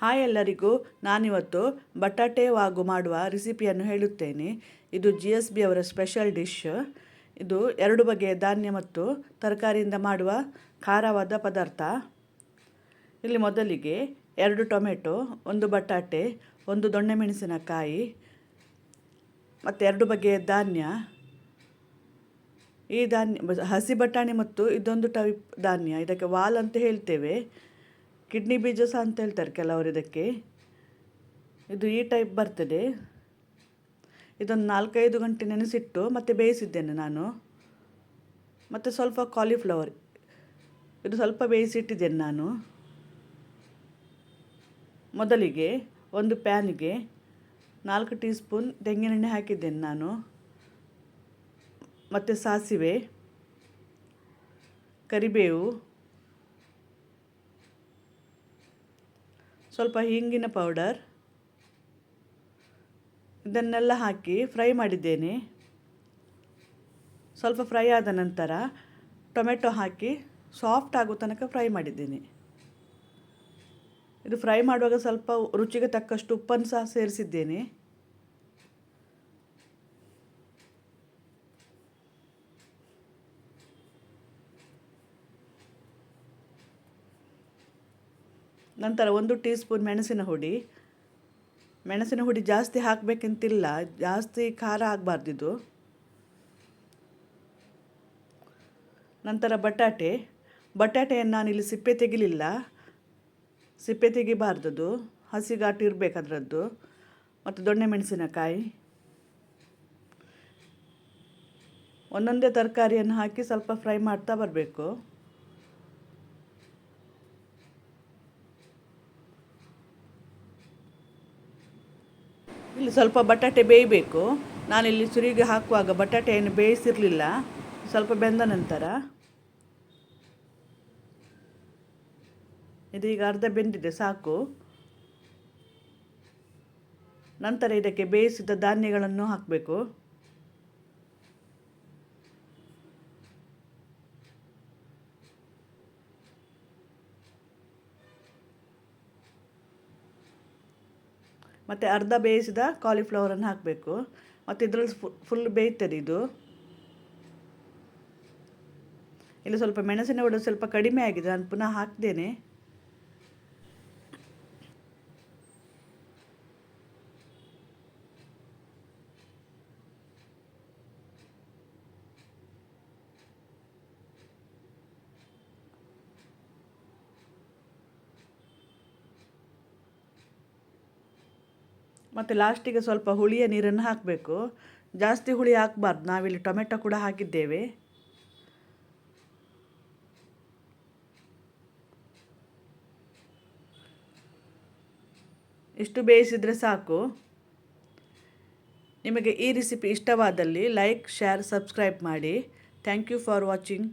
Hi ಎಲ್ಲರಿಗೂ, ನಾನಿವತ್ತು ಬಟಾಟೆ ವಾಗು ಮಾಡುವ ರೆಸಿಪಿಯನ್ನು ಹೇಳುತ್ತೇನೆ. ಇದು ಜಿ ಎಸ್ ಬಿ ಅವರ ಸ್ಪೆಷಲ್ ಡಿಶ್. ಇದು ಎರಡು ಬಗೆಯ ಧಾನ್ಯ ಮತ್ತು ತರಕಾರಿಯಿಂದ ಮಾಡುವ ಖಾರವಾದ ಪದಾರ್ಥ. ಇಲ್ಲಿ ಮೊದಲಿಗೆ ಎರಡು ಟೊಮೆಟೊ, ಒಂದು ಬಟಾಟೆ, ಒಂದು ದೊಣ್ಣೆ ಮೆಣಸಿನಕಾಯಿ ಮತ್ತು ಎರಡು ಬಗೆಯ ಧಾನ್ಯ. ಈ ಧಾನ್ಯ, ಹಸಿ ಬಟಾಣಿ ಮತ್ತು ಇದೊಂದು ಟೈಪ್ ಧಾನ್ಯ. ಇದಕ್ಕೆ ವಾಲ್ ಅಂತ ಹೇಳ್ತೇವೆ. ಕಿಡ್ನಿ ಬೀಜ ಸಹ ಅಂತ ಹೇಳ್ತಾರೆ ಕೆಲವರು ಇದಕ್ಕೆ. ಇದು ಈ ಟೈಪ್ ಬರ್ತದೆ. ಇದೊಂದು ನಾಲ್ಕೈದು ಗಂಟೆ ನೆನೆಸಿಟ್ಟು ಮತ್ತೆ ಬೇಯಿಸಿದ್ದೇನೆ ನಾನು. ಮತ್ತು ಸ್ವಲ್ಪ ಕಾಲಿಫ್ಲವರ್ ಇದು ಸ್ವಲ್ಪ ಬೇಯಿಸಿಟ್ಟಿದ್ದೇನೆ ನಾನು. ಮೊದಲಿಗೆ ಒಂದು ಪ್ಯಾನಿಗೆ ನಾಲ್ಕು ಟೀ ಸ್ಪೂನ್ ತೆಂಗಿನೆಣ್ಣೆ ಹಾಕಿದ್ದೇನೆ ನಾನು. ಮತ್ತು ಸಾಸಿವೆ, ಕರಿಬೇವು ಸ್ವಲ್ಪ ಹಿಂಗಿನ ಪೌಡರ್ ಇದನ್ನೆಲ್ಲ ಹಾಕಿ ಫ್ರೈ ಮಾಡಿದ್ದೇನೆ. ಸ್ವಲ್ಪ ಫ್ರೈ ಆದ ನಂತರ ಟೊಮೆಟೊ ಹಾಕಿ ಸಾಫ್ಟ್ ಆಗೋ ತನಕ ಫ್ರೈ ಮಾಡಿದ್ದೇನೆ. ಇದು ಫ್ರೈ ಮಾಡುವಾಗ ಸ್ವಲ್ಪ ರುಚಿಗೆ ತಕ್ಕಷ್ಟು ಉಪ್ಪನ್ನು ಸಹ ಸೇರಿಸಿದ್ದೇನೆ. ನಂತರ ಒಂದು ಟೀ ಸ್ಪೂನ್ ಮೆಣಸಿನ ಹುಡಿ. ಮೆಣಸಿನ ಹುಡಿ ಜಾಸ್ತಿ ಹಾಕಬೇಕಂತಿಲ್ಲ, ಜಾಸ್ತಿ ಖಾರ ಆಗಬಾರ್ದಿದು. ನಂತರ ಬಟಾಟೆ. ಬಟಾಟೆಯನ್ನು ನಾನಿಲ್ಲಿ ಸಿಪ್ಪೆ ತೆಗಿಲಿಲ್ಲ. ಸಿಪ್ಪೆ ತೆಗಿಬಾರ್ದದು. ಹಸಿಗಾಟು ಇರಬೇಕು ಅದರದ್ದು. ಮತ್ತು ದೊಣ್ಣೆ ಮೆಣಸಿನಕಾಯಿ. ಒಂದೊಂದೇ ತರಕಾರಿಯನ್ನು ಹಾಕಿ ಸ್ವಲ್ಪ ಫ್ರೈ ಮಾಡ್ತಾ ಬರಬೇಕು. ಇಲ್ಲಿ ಸ್ವಲ್ಪ ಬಟಾಟೆ ಬೇಯಬೇಕು. ನಾನಿಲ್ಲಿ ಸುರಿಗೆ ಹಾಕುವಾಗ ಬಟಾಟೆಯನ್ನು ಬೇಯಿಸಿರಲಿಲ್ಲ. ಸ್ವಲ್ಪ ಬೆಂದ ನಂತರ ಇದೀಗ ಅರ್ಧ ಬೆಂದಿದೆ, ಸಾಕು. ನಂತರ ಇದಕ್ಕೆ ಬೇಯಿಸಿದ ಧಾನ್ಯಗಳನ್ನು ಹಾಕಬೇಕು. ಮತ್ತು ಅರ್ಧ ಬೇಯಿಸಿದ ಕಾಲಿಫ್ಲವರನ್ನು ಹಾಕಬೇಕು. ಮತ್ತು ಇದರಲ್ಲಿ ಫುಲ್ ಬೇಯ್ತದೆ ಇದು. ಇಲ್ಲಿ ಸ್ವಲ್ಪ ಮೆಣಸಿನ ಹುಡಿ ಸ್ವಲ್ಪ ಕಡಿಮೆ ಆಗಿದೆ ನಾನು ಪುನಃ ಹಾಕ್ತೇನೆ. ಮತ್ತು ಲಾಸ್ಟಿಗೆ ಸ್ವಲ್ಪ ಹುಳಿಯ ನೀರನ್ನು ಹಾಕಬೇಕು. ಜಾಸ್ತಿ ಹುಳಿ ಹಾಕಬಾರ್ದು. ನಾವಿಲ್ಲಿ ಟೊಮೆಟೊ ಕೂಡ ಹಾಕಿದ್ದೇವೆ. ಇಷ್ಟು ಬೇಯಿಸಿದರೆ ಸಾಕು. ನಿಮಗೆ ಈ ರೆಸಿಪಿ ಇಷ್ಟವಾದಲ್ಲಿ ಲೈಕ್, ಶೇರ್, ಸಬ್ಸ್ಕ್ರೈಬ್ ಮಾಡಿ. Thank you for watching.